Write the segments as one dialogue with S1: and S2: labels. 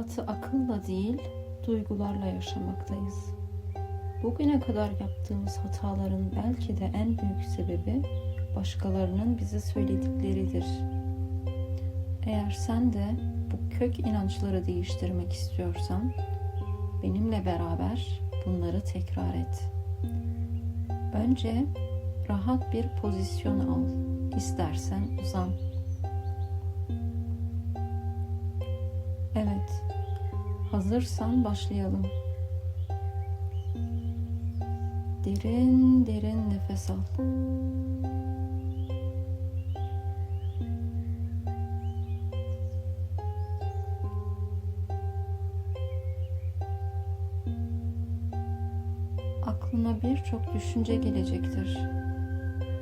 S1: hayatı akılla değil, duygularla yaşamaktayız. Bugüne kadar yaptığımız hataların belki de en büyük sebebi başkalarının bize söyledikleridir. Eğer sen de bu kök inançları değiştirmek istiyorsan benimle beraber bunları tekrar et. Önce rahat bir pozisyon al. İstersen uzan. Hazırsan başlayalım. Derin derin nefes al. Aklına birçok düşünce gelecektir.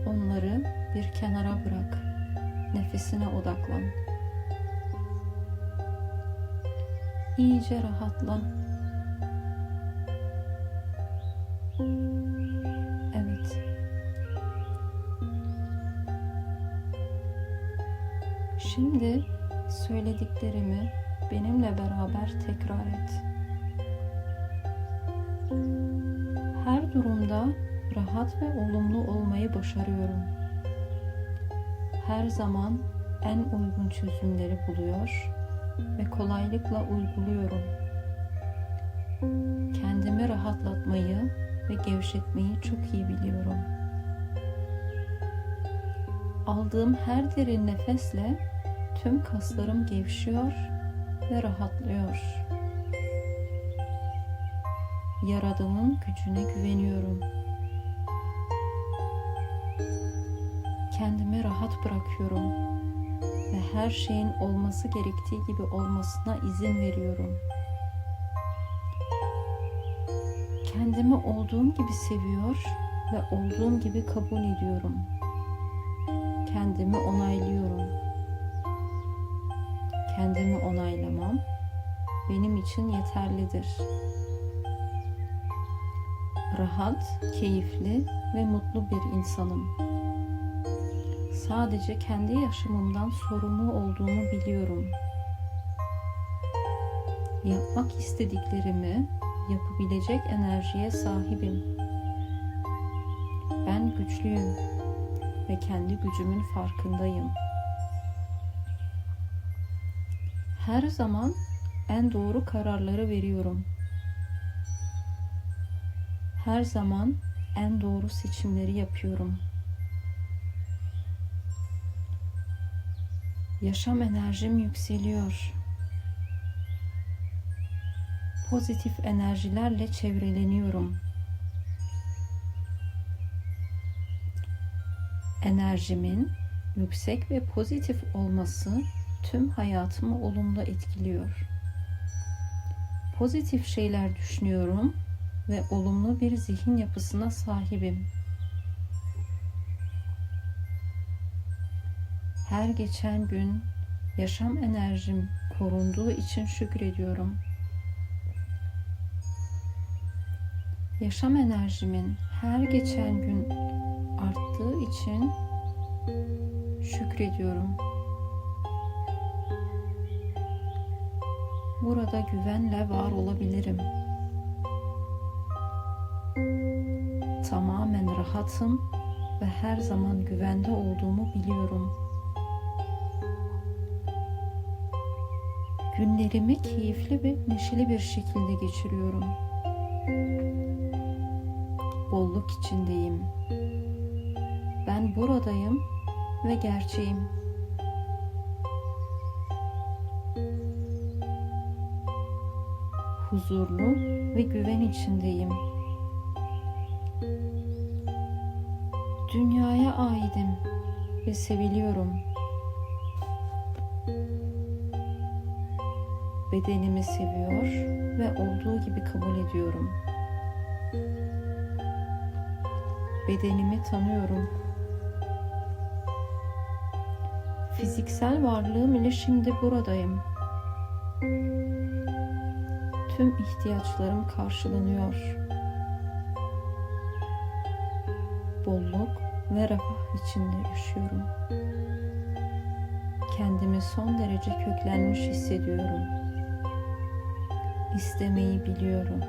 S1: Onları bir kenara bırak. Nefesine odaklan. İyice rahatla. Evet. Şimdi söylediklerimi benimle beraber tekrar et. Her durumda rahat ve olumlu olmayı başarıyorum. Her zaman en uygun çözümleri buluyor ve kolaylıkla uyguluyorum. Kendimi rahatlatmayı ve gevşetmeyi çok iyi biliyorum. Aldığım her derin nefesle tüm kaslarım gevşiyor ve rahatlıyor. Yaradanın gücüne güveniyorum. Kendimi rahat bırakıyorum ve her şeyin olması gerektiği gibi olmasına izin veriyorum. Kendimi olduğum gibi seviyor ve olduğum gibi kabul ediyorum. Kendimi onaylıyorum. Kendimi onaylamam benim için yeterlidir. Rahat, keyifli ve mutlu bir insanım. Sadece kendi yaşamımdan sorumlu olduğumu biliyorum. Yapmak istediklerimi yapabilecek enerjiye sahibim. Ben güçlüyüm ve kendi gücümün farkındayım. Her zaman en doğru kararları veriyorum. Her zaman en doğru seçimleri yapıyorum. Yaşam enerjim yükseliyor. Pozitif enerjilerle çevreleniyorum. Enerjimin yüksek ve pozitif olması tüm hayatımı olumlu etkiliyor. Pozitif şeyler düşünüyorum ve olumlu bir zihin yapısına sahibim. Her geçen gün yaşam enerjim korunduğu için şükrediyorum. Yaşam enerjimin her geçen gün arttığı için şükrediyorum. Burada güvenle var olabilirim. Tamamen rahatım ve her zaman güvende olduğumu biliyorum. Günlerimi keyifli ve neşeli bir şekilde geçiriyorum. Bolluk içindeyim. Ben buradayım ve gerçeğim. Huzurlu ve güven içindeyim. Dünyaya aidim ve seviliyorum. Bedenimi seviyor ve olduğu gibi kabul ediyorum. Bedenimi tanıyorum. Fiziksel varlığım ile şimdi buradayım. Tüm ihtiyaçlarım karşılanıyor. Bolluk ve refah içinde yaşıyorum. Kendimi son derece köklenmiş hissediyorum. İstemeyi biliyorum.